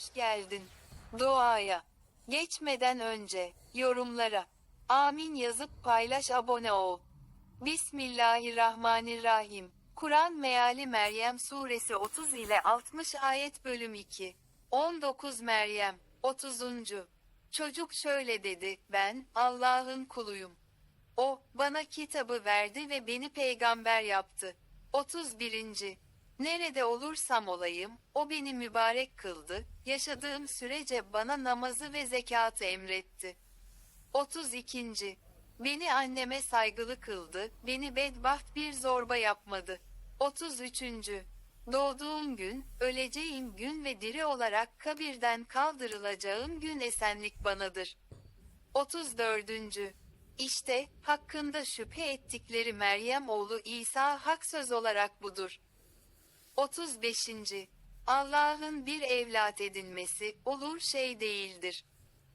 Hoş geldin. Duaya. Geçmeden önce, yorumlara. Amin yazıp paylaş abone ol. Bismillahirrahmanirrahim. Kur'an meali Meryem suresi 30 ile 60 ayet bölüm 2. 19 Meryem 30. Çocuk şöyle dedi, ben Allah'ın kuluyum. O, bana kitabı verdi ve beni peygamber yaptı. 31. Nerede olursam olayım, o beni mübarek kıldı, yaşadığım sürece bana namazı ve zekatı emretti. 32. Beni anneme saygılı kıldı, beni bedbaht bir zorba yapmadı. 33. Doğduğum gün, öleceğim gün ve diri olarak kabirden kaldırılacağım gün esenlik banadır. 34. İşte, hakkında şüphe ettikleri Meryem oğlu İsa hak söz olarak budur. 35. Allah'ın bir evlat edinmesi olur şey değildir.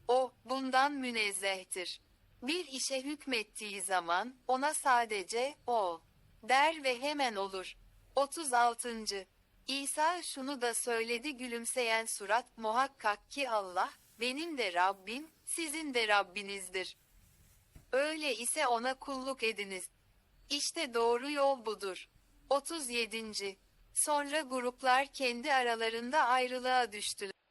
O, bundan münezzehtir. Bir işe hükmettiği zaman, ona sadece, o, der ve hemen olur. 36. İsa şunu da söyledi gülümseyen surat, muhakkak ki Allah, benim de Rabbim, sizin de Rabbinizdir. Öyle ise ona kulluk ediniz. İşte doğru yol budur. 37. Sonra gruplar kendi aralarında ayrılığa düştüler.